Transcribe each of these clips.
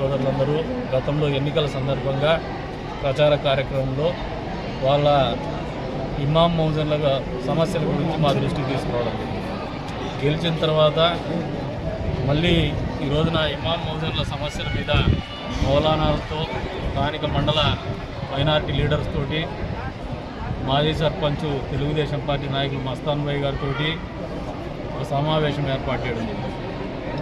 సోదరులందరూ గతంలో ఎన్నికల సందర్భంగా ప్రచార కార్యక్రమంలో వాళ్ళ ఇమాం మౌజన్ల సమస్యల గురించి మా దృష్టికి తీసుకురావడం గెలిచిన తర్వాత మళ్ళీ ఈ రోజున ఇమాం మౌజన్ల సమస్యల మీద మౌలానాలతో స్థానిక మండల మైనారిటీ లీడర్స్ తోటి మాజీ సర్పంచ్ తెలుగుదేశం పార్టీ నాయకులు మస్తాన్ భాయ్ గారితో ఒక సమావేశం ఏర్పాటు చేయడం జరిగింది.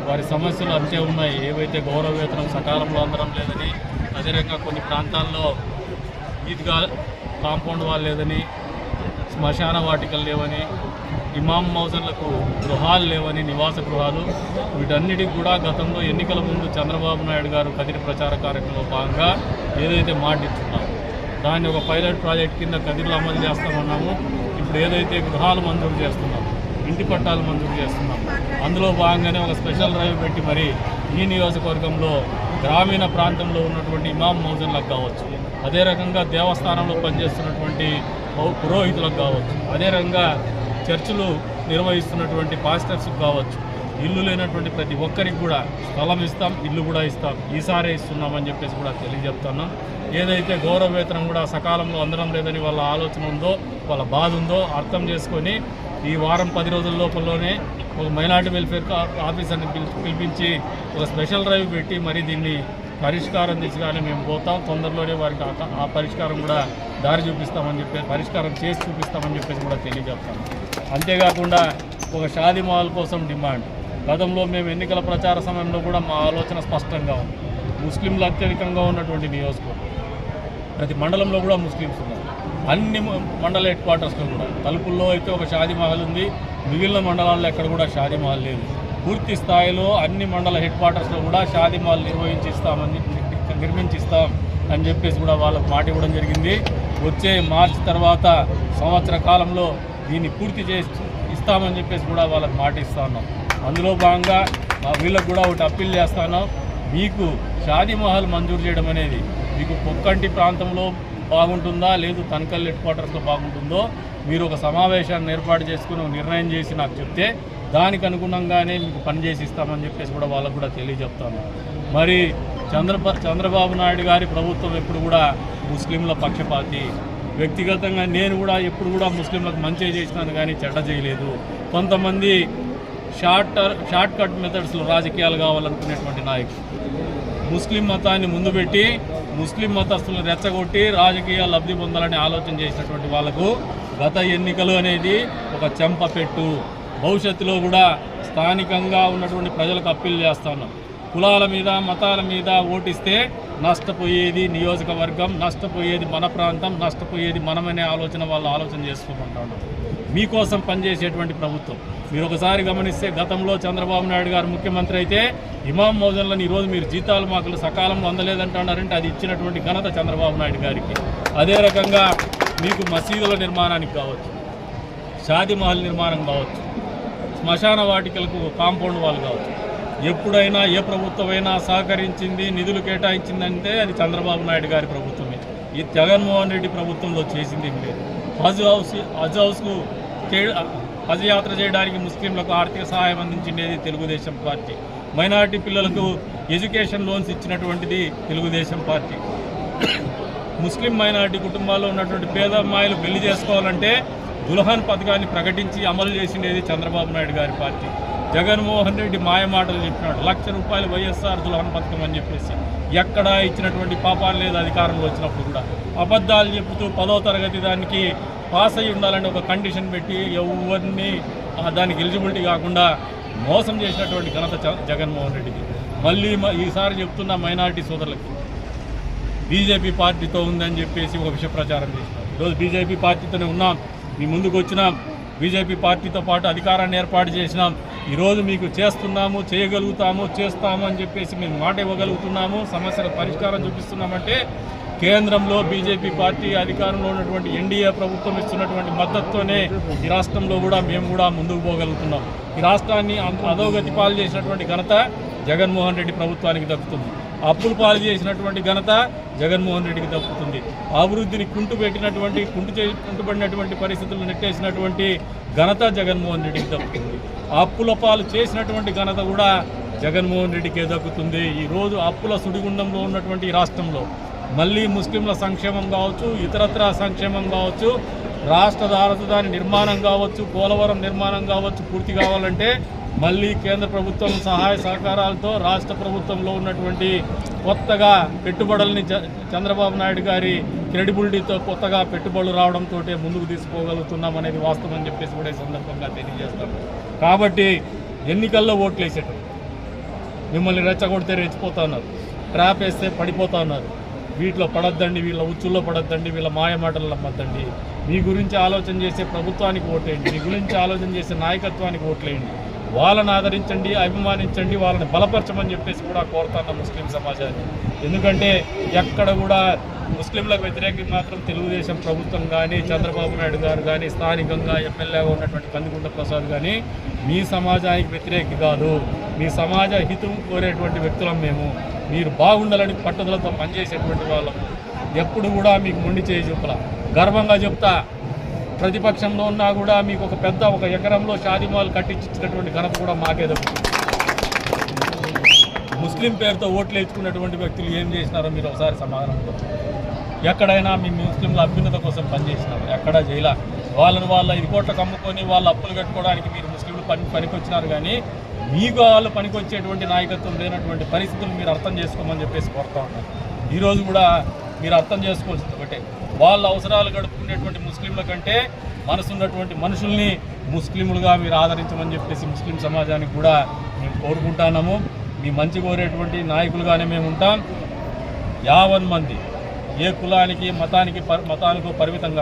వారి సమస్యలు అంతే ఉన్నాయి. ఏవైతే గౌరవ వేతనం సకాలంలో అందడం లేదని అదేవిధంగా కొన్ని ప్రాంతాల్లో ఈద్గా కాంపౌండ్ వాల్ లేదని శ్మశాన వాటికలు లేవని ఇమాం మౌజన్లకు గృహాలు లేవని నివాస గృహాలు వీటన్నిటికి కూడా గతంలో ఎన్నికల ముందు చంద్రబాబు నాయుడు గారు కదిరి ప్రచార కార్యక్రమంలో భాగంగా ఏదైతే మాట దాన్ని ఒక పైలట్ ప్రాజెక్ట్ కింద కదిరిలో అమలు చేస్తామన్నాము. ఇప్పుడు ఏదైతే గృహాలు మంజూరు చేస్తున్నాము ఇంటి పట్టాలు మంజూరు చేస్తున్నాం. అందులో భాగంగానే ఒక స్పెషల్ డ్రైవ్ పెట్టి మరి ఈ నియోజకవర్గంలో గ్రామీణ ప్రాంతంలో ఉన్నటువంటి ఇమాం మౌజన్లకు కావచ్చు అదే రకంగా దేవస్థానంలో పనిచేస్తున్నటువంటి పురోహితులకు కావచ్చు అదే రకంగా చర్చిలు నిర్వహిస్తున్నటువంటి పాస్టర్స్కి కావచ్చు ఇల్లు లేనటువంటి ప్రతి ఒక్కరికి కూడా స్థలం ఇస్తాం ఇల్లు కూడా ఇస్తాం ఈసారే ఇస్తున్నామని చెప్పేసి కూడా తెలియజెప్తున్నాం. ఏదైతే గౌరవ వేతనం కూడా సకాలంలో అందడం లేదని వాళ్ళ ఆలోచన ఉందో వాళ్ళ బాధ ఉందో అర్థం చేసుకొని ఈ వారం పది రోజుల లోపలనే ఒక మైనార్టీ వెల్ఫేర్ ఆఫీసర్ని పిలి- పిలిపించి ఒక స్పెషల్ డ్రైవ్ పెట్టి మరి దీన్ని పరిష్కారం దిశగానే మేము పోతాం. తొందరలోనే వారికి ఆ- ఆ పరిష్కారం కూడా దారి చూపిస్తామని చెప్పి పరిష్కారం చేసి చూపిస్తామని చెప్పేసి కూడా తెలియజేస్తాను. అంతేకాకుండా ఒక షాదీ మహల్ కోసం డిమాండ్. గతంలో మేము ఎన్నికల ప్రచార సమయంలో కూడా మా ఆలోచన స్పష్టంగా ఉంది. ముస్లింలు అత్యధికంగా ఉన్నటువంటి నియోజకవర్గం. ప్రతి మండలంలో కూడా ముస్లిమ్స్ ఉన్నారు. అన్ని మ- మండల హెడ్ క్వార్టర్స్లో కూడా. తలుపుల్లో అయితే ఒక షాదీ మహల్ ఉంది. మిగిలిన మండలాల్లో ఎక్కడ కూడా షాదీ మహల్ లేదు. పూర్తి స్థాయిలో అన్ని మండల హెడ్ క్వార్టర్స్లో కూడా షాదీ మహల్ నిర్మించిస్తాం అని చెప్పేసి కూడా వాళ్ళకు మాట ఇవ్వడం జరిగింది. వచ్చే మార్చి తర్వాత సంవత్సర కాలంలో దీన్ని పూర్తి చేసి ఇస్తామని చెప్పేసి కూడా వాళ్ళకు మాట ఇస్తా ఉన్నాం. అందులో భాగంగా మా వీళ్ళకు కూడా ఒకటి అప్పీల్ చేస్తాను మీకు షాదీ మహల్ మంజూరు చేయడం అనేది మీకు పొక్కంటి ప్రాంతంలో బాగుంటుందా? లేదు తనకల్ హెడ్ క్వార్టర్స్లో బాగుంటుందో? మీరు ఒక సమావేశాన్ని ఏర్పాటు చేసుకుని నిర్ణయం చేసి నాకు చెప్తే దానికి అనుగుణంగానే మీకు పనిచేసి ఇస్తామని చెప్పేసి కూడా వాళ్ళకు కూడా తెలియజెప్తాను. మరి చంద్ర చంద్రబాబు నాయుడు గారి ప్రభుత్వం ఎప్పుడు కూడా ముస్లింల పక్షపాతి. వ్యక్తిగతంగా నేను కూడా ఎప్పుడు కూడా ముస్లింలకు మంచి చేసినాను కానీ చెడ్డ చేయలేదు. కొంతమంది షార్ట్ షార్ట్ కట్ మెథడ్స్లో రాజకీయాలు కావాలనుకునేటువంటి నాయకులు. ముస్లిం మతాన్ని ముందు పెట్టి ముస్లిం మతస్థులను రెచ్చగొట్టి రాజకీయ లబ్ధి పొందాలని ఆలోచన చేసినటువంటి వాళ్ళకు గత ఎన్నికలు అనేది ఒక చెంపపెట్టు భవిష్యత్తులో కూడా స్థానికంగా ఉన్నటువంటి ప్రజలకు అప్పీల్ చేస్తాను కులాల మీద మతాల మీద ఓటిస్తే నష్టపోయేది నియోజకవర్గం నష్టపోయేది మన ప్రాంతం నష్టపోయేది మనమనే ఆలోచన వాళ్ళు ఆలోచన చేసుకోమంటాను మీకోసం పనిచేసేటువంటి ప్రభుత్వం. మీరు ఒకసారి గమనిస్తే గతంలో చంద్రబాబు నాయుడు గారు ముఖ్యమంత్రి అయితే ఇమాం మౌజన్లను ఈరోజు మీరు జీతాలు మాకులు సకాలంలో అందలేదంటున్నారంటే అది ఇచ్చినటువంటి ఘనత చంద్రబాబు నాయుడు గారికి. అదే రకంగా మీకు మసీదుల నిర్మాణానికి కావచ్చు షాదీ మహల్ నిర్మాణం కావచ్చు శ్మశాన వాటికలకు కాంపౌండ్ వాళ్ళు కావచ్చు. ఎప్పుడైనా ఏ ప్రభుత్వమైనా సహకరించింది నిధులు కేటాయించిందంటే అది చంద్రబాబు నాయుడు గారి ప్రభుత్వమే. ఈ జగన్మోహన్ రెడ్డి ప్రభుత్వంలో చేసింది లేదు. హజ్ హౌస్ హజ్ హౌస్కు హజ్ యాత్ర చేయడానికి ముస్లింలకు ఆర్థిక సహాయం అందించిండేది తెలుగుదేశం పార్టీ. మైనారిటీ పిల్లలకు ఎడ్యుకేషన్ లోన్స్ ఇచ్చినటువంటిది తెలుగుదేశం పార్టీ. ముస్లిం మైనారిటీ కుటుంబాల్లో ఉన్నటువంటి పేద అమ్మాయిలు పెళ్ళి చేసుకోవాలంటే దుల్హన్ పథకాన్ని ప్రకటించి అమలు చేసిండేది చంద్రబాబు నాయుడు గారి పార్టీ. జగన్మోహన్ రెడ్డి మాయ మాటలు చెప్పినాడు. లక్ష రూపాయలు వైఎస్ఆర్ దుల్హన్ పథకం అని చెప్పేసి ఎక్కడా ఇచ్చినటువంటి పాపాలు లేదు అధికారంలో వచ్చినప్పుడు కూడా. అబద్ధాలు చెబుతూ పదో తరగతి దానికి పాస్ అయ్యి ఉండాలని ఒక కండిషన్ పెట్టి ఎవరిని దానికి ఎలిజిబిలిటీ కాకుండా మోసం చేసినటువంటి ఘనత చ- జగన్మోహన్ రెడ్డికి. మళ్ళీ ఈసారి చెప్తున్న మైనారిటీ సోదరులకి బీజేపీ పార్టీతో ఉందని చెప్పేసి ఒక విషయ ప్రచారం చేసినారు ఈరోజు బీజేపీ పార్టీతోనే ఉన్నాం. మీ ముందుకు వచ్చినాం. బీజేపీ పార్టీతో పాటు అధికారాన్ని ఏర్పాటు చేసినాం. ఈరోజు మీకు చేస్తున్నాము చేయగలుగుతాము చేస్తాము అని చెప్పేసి మేము మాట ఇవ్వగలుగుతున్నాము సమస్యల పరిష్కారం చూపిస్తున్నామంటే కేంద్రంలో బీజేపీ పార్టీ అధికారంలో ఉన్నటువంటి ఎన్డీఏ ప్రభుత్వం ఇస్తున్నటువంటి మద్దతుతోనే ఈ రాష్ట్రంలో కూడా మేము కూడా ముందుకు పోగలుగుతున్నాం. ఈ రాష్ట్రాన్ని అంత అధోగతి పాలు చేసినటువంటి ఘనత జగన్మోహన్ రెడ్డి ప్రభుత్వానికి దక్కుతుంది. అప్పులు పాలు చేసినటువంటి ఘనత జగన్మోహన్ రెడ్డికి దక్కుతుంది. అభివృద్ధిని కుంటు పెట్టినటువంటి కుంటు చే కుంటుపడినటువంటి పరిస్థితులు నెట్టేసినటువంటి ఘనత జగన్మోహన్ రెడ్డికి దక్కుతుంది. అప్పుల పాలు చేసినటువంటి ఘనత కూడా జగన్మోహన్ రెడ్డికే దక్కుతుంది. ఈరోజు అప్పుల సుడిగుండంలో ఉన్నటువంటి రాష్ట్రంలో మళ్ళీ ముస్లింల సంక్షేమం కావచ్చు ఇతరత్ర సంక్షేమం కావచ్చు రాష్ట్ర రాజధాని నిర్మాణం కావచ్చు పోలవరం నిర్మాణం కావచ్చు పూర్తి కావాలంటే మళ్ళీ కేంద్ర ప్రభుత్వం సహాయ సహకారాలతో రాష్ట్ర ప్రభుత్వంలో ఉన్నటువంటి కొత్తగా పెట్టుబడుల్ని చ- చంద్రబాబు నాయుడు గారి క్రెడిబిలిటీతో కొత్తగా పెట్టుబడులు రావడంతో ముందుకు తీసుకోగలుగుతున్నాం అనేది వాస్తవం అని చెప్పేసి కూడా ఈ సందర్భంగా తెలియజేస్తాం. కాబట్టి ఎన్నికల్లో ఓట్లు వేసేటప్పుడు మిమ్మల్ని రెచ్చగొడితే రెచ్చిపోతా ఉన్నారు ట్రాప్ వేస్తే పడిపోతా ఉన్నారు. వీటిలో పడొద్దండి వీళ్ళ ఉచ్చుల్లో పడొద్దండి వీళ్ళ మాయమాటలు నమ్మద్దండి. మీ గురించి ఆలోచన చేసే ప్రభుత్వానికి ఓటేయండి మీ గురించి ఆలోచన చేసే నాయకత్వానికి ఓట్లేయండి. వాళ్ళని ఆదరించండి అభిమానించండి వాళ్ళని బలపరచమని చెప్పేసి కూడా కోరుతాను ముస్లిం సమాజాన్ని. ఎందుకంటే ఎక్కడ కూడా ముస్లింలకు వ్యతిరేకంగా మాత్రం తెలుగుదేశం ప్రభుత్వం కానీ చంద్రబాబు నాయుడు గారు కానీ స్థానికంగా ఎమ్మెల్యేగా ఉన్నటువంటి కందికుంట ప్రసాద్ కానీ మీ సమాజానికి వ్యతిరేకి కాదు. మీ సమాజ హితం కోరేటువంటి వ్యక్తులం మేము. మీరు బాగుండాలని పట్టుదలతో పనిచేసేటువంటి వాళ్ళం. ఎప్పుడు కూడా మీకు మొండి చేయి చూపల. గర్వంగా చెప్తా ప్రతిపక్షంలో ఉన్నా కూడా మీకు ఒక పెద్ద ఒక ఎకరంలో షాదిమాల్ కట్టించినటువంటి ఘనత కూడా మాకే దక్కుతుంది. ముస్లిం పేరుతో ఓట్లు వేసుకున్నటువంటి వ్యక్తులు ఏం చేసినారో మీరు ఒకసారి సమాధానం ఎక్కడైనా మీ ముస్లింల అభ్యున్నత కోసం పనిచేసినారు ఎక్కడా జైలా? వాళ్ళని వాళ్ళ ఇది కోట్లకు అమ్ముకొని వాళ్ళ అప్పులు కట్టుకోవడానికి మీరు ముస్లింలు పని పనికొచ్చినారు కానీ మీకు వాళ్ళు పనికొచ్చేటువంటి నాయకత్వం లేనటువంటి పరిస్థితులు మీరు అర్థం చేసుకోమని చెప్పేసి కోరుతా ఉంటారు ఈరోజు కూడా మీరు అర్థం చేసుకోవాల్సింది ఒకటే. వాళ్ళ అవసరాలు గడుపుకునేటువంటి ముస్లింల కంటే మనసున్నటువంటి మనుషుల్ని ముస్లింలుగా మీరు ఆదరించమని చెప్పేసి ముస్లిం సమాజానికి కూడా మేము కోరుకుంటున్నాము. మీ మంచి కోరేటువంటి నాయకులుగానే మేము ఉంటాం. యావన్ మంది ఏ కులానికి మతానికి పరి మతానికి పరిమితంగా